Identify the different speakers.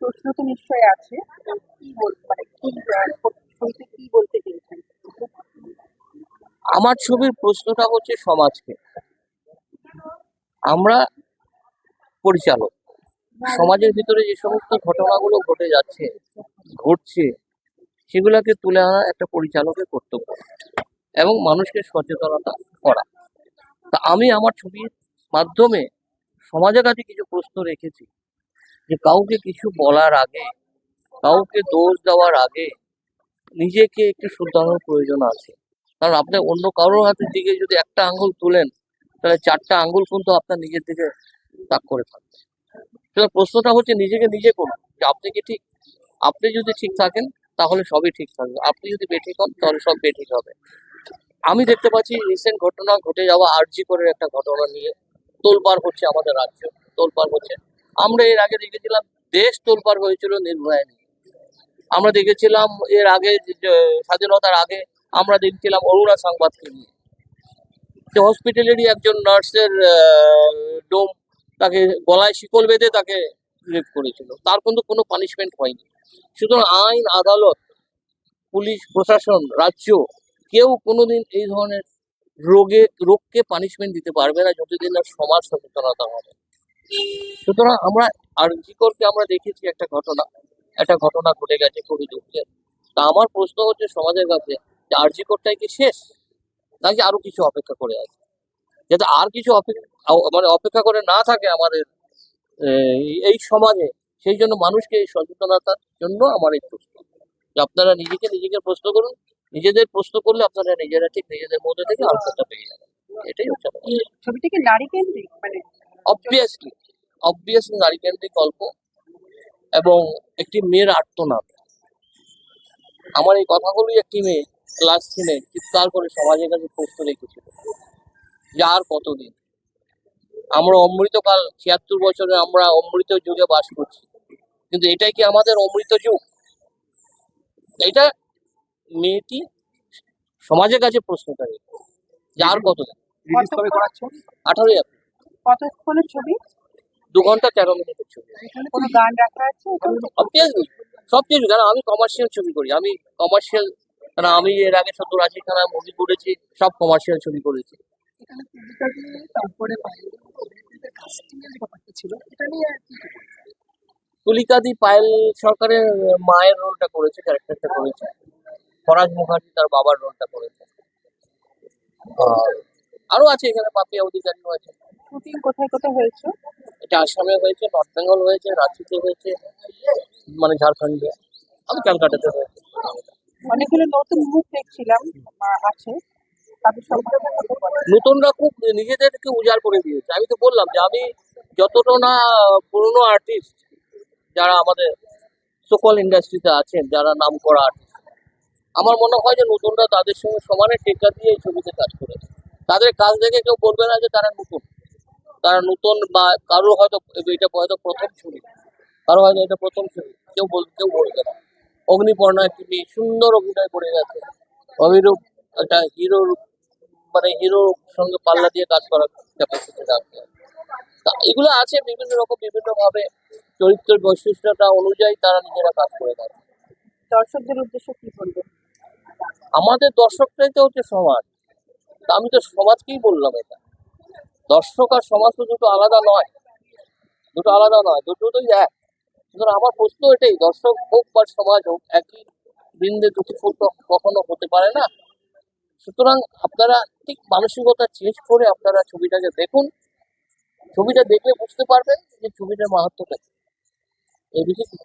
Speaker 1: প্রশ্ন তো নিশ্চয়ই আছে। মানে
Speaker 2: আমার ছবির প্রশ্নটা হচ্ছে সমাজকে। আমরা পরিচালক। সমাজের ভিতরে যে সমস্ত ঘটনাগুলো ঘটে যাচ্ছে, ঘটছে, সেগুলোকে তুলে আনা একটা পরিচালকের কর্তব্য এবং মানুষকে সচেতনতা করা। তা আমি আমার ছবির মাধ্যমে সমাজের কাছে কিছু প্রশ্ন রেখেছি। যে কাউকে কিছু বলার আগে, কাউকে দোষ দেওয়ার আগে নিজেকে একটু শুধরানোর প্রয়োজন আছে। কারণ আপনি অন্য কারোর হাতের দিকে যদি একটা আঙ্গুল তুলেন, তাহলে চারটা আঙ্গুল কিন্তু আপনার নিজের দিকে তাক করে থাকবে সুতরাং প্রশ্নটা হচ্ছে নিজেকে নিজে করুন, যে আপনি কি ঠিক? আপনি যদি ঠিক থাকেন, তাহলে সবই ঠিক থাকবে। আপনি যদি বেঠিক হন, তাহলে সব বেঠিক হবে। আমি দেখতে পাচ্ছি রিসেন্ট ঘটনা ঘটে যাওয়া আরজি করে একটা ঘটনা নিয়ে। তোলপাড় হচ্ছে আমাদের রাজ্য। তোলপাড় হচ্ছে আমরা এর আগে দেখেছিলাম দেশ তোলপাড় হয়েছিল নির্ভয়া নিয়ে আমরা দেখেছিলাম এর আগে স্বাধীনতার আগে আমরা দেখছিলাম অরুণা সংবাদকে নিয়ে। যে হসপিটালেরই একজন নার্সের ডোম তাকে গলায় শিকল বেঁধে তাকে রেপ করেছিল। তার কিন্তু কোনো পানিশমেন্ট হয়নি। সুতরাং আইন, আদালত, পুলিশ, প্রশাসন, রাজ্য কেউ কোনোদিন এই ধরনের রোগে, রোগকে পানিশমেন্ট দিতে পারবে না, যতদিন না সমাজ সচেতনতা হবে। সুতরাং আমরা আর জিকরকে আমরা দেখেছি একটা ঘটনা একটা ঘটনা ঘটে গেছে খুবই দুঃখের। তা আমার প্রশ্ন হচ্ছে সমাজের কাছে যে আরজি কোডটাই কি শেষ? নাকি আরও কিছু অপেক্ষা করে আছে? যাতে আর কিছু অপেক্ষা মানে অপেক্ষা করে না থাকে আমাদের এই সমাজে সেই জন্য মানুষকে এই সচেতনতার জন্য আমার এই প্রশ্ন। যে আপনারা নিজেকে নিজেকে প্রশ্ন করুন নিজেদের প্রশ্ন করলে আপনারা নিজেরা ঠিক নিজেদের মধ্যে থেকে আনসারটা পেয়ে যাবেন। এটাই হচ্ছে
Speaker 1: ছবিটা কি নারী কেন্দ্রিক? মানে
Speaker 2: অবভিয়াসলি অবভিয়াসলি নারী কেন্দ্রিক গল্প এবং একটি মেয়ের আর্তনাদ। আমার এই কথাগুলোই একটি মেয়ে ক্লাস টেনে চিৎকার করে সমাজের কাছে প্রশ্ন রেখেছিল যে আর কতদিন? আমরা অমৃতকাল ছিয়াত্তর বছরে আমরা অমৃত যুগে বাস করছি কিন্তু এটাই কি আমাদের অমৃত যুগ? এটা মেয়েটি সমাজের কাছে প্রশ্নটা রেখে যে আর কতদিন? আঠারোই এপ্রিল।
Speaker 1: কতক্ষণের ছবি?
Speaker 2: দু ঘণ্টা তেরো মিনিটের ছবি।
Speaker 1: কোনো গান রাখা আছে?
Speaker 2: অবভিয়াসলি সব কিছু। কারণ আমি কমার্শিয়াল ছবি করি। আমি কমার্শিয়াল কারণ আমি এর আগে সত্তর আশি খানা মুভি করেছি সব কমার্শিয়াল ছবি করেছি।
Speaker 1: তারপরে ছিল। এটা নিয়ে
Speaker 2: তুলিকাদি পায়েল সরকারের মায়ের রোলটা করেছে ক্যারেক্টারটা করেছে। ফরাজ মুখার্জি তার বাবার রোলটা করেছে। আর আরও আছে এখানে পাপিয়া অধিকারীও আছে।
Speaker 1: শুটিং কোথায় কোথায় হয়েছে?
Speaker 2: এটা আসামে হয়েছে নর্থ বেঙ্গল হয়েছে রাঁচিতে হয়েছে মানে ঝাড়খণ্ডে আমি ক্যালকাটাতে হয়েছে।
Speaker 1: অনেকগুলো নতুন মুখ দেখছিলাম আছে?
Speaker 2: নতুনরা খুব নিজেদেরকে উজাড় করে দিয়েছে। আমি তো বললাম যে আমি যতটা না পুরনো আর্টিস্ট যারা আমাদের সকল ইন্ডাস্ট্রিতে আছেন যারা নাম করা আর্টিস্ট আমার মনে হয় যে নতুনরা তাদের সঙ্গে সমানে টেক্কা দিয়ে এই ছবিতে কাজ করেছে। তাদের কাজ দেখে কেউ বলবে না যে তারা নতুন। তারা নতুন বা কারও হয়তো এটা হয়তো প্রথম ছবি। কারও হয়তো এটা প্রথম ছবি। কেউ বল কেউ বলবে না। অগ্নিপর্ণা একটি মেয়ে সুন্দর অভিনয় করে গেছে অভিরূপ একটা হিরোর মানে হিরোর সঙ্গে পাল্লা দিয়ে কাজ করার ক্যাপাসিটি। তা এগুলো আছে বিভিন্ন রকম বিভিন্ন ভাবে চরিত্রের বৈশিষ্ট্যটা অনুযায়ী তারা নিজেরা কাজ করে থাকে।
Speaker 1: দর্শকদের উদ্দেশ্যে কি বলবেন?
Speaker 2: আমাদের দর্শকটাই তো হচ্ছে সমাজ। তা আমি তো সমাজকেই বললাম এটা। দর্শক আর সমাজ তো দুটো আলাদা নয়। দুটো আলাদা নয় দুটো দুটোই এক। সুতরাং আমার প্রশ্ন এটাই, দর্শক হোক বা সমাজ হোক, একই বৃন্দে দুটি ফুল কখনো হতে পারে না। সুতরাং আপনারা ঠিক মানসিকতা চেঞ্জ করে আপনারা ছবিটাকে দেখুন। ছবিটা দেখলে বুঝতে পারবেন যে ছবিটার মাহাত্মটা এই বিষয়ে।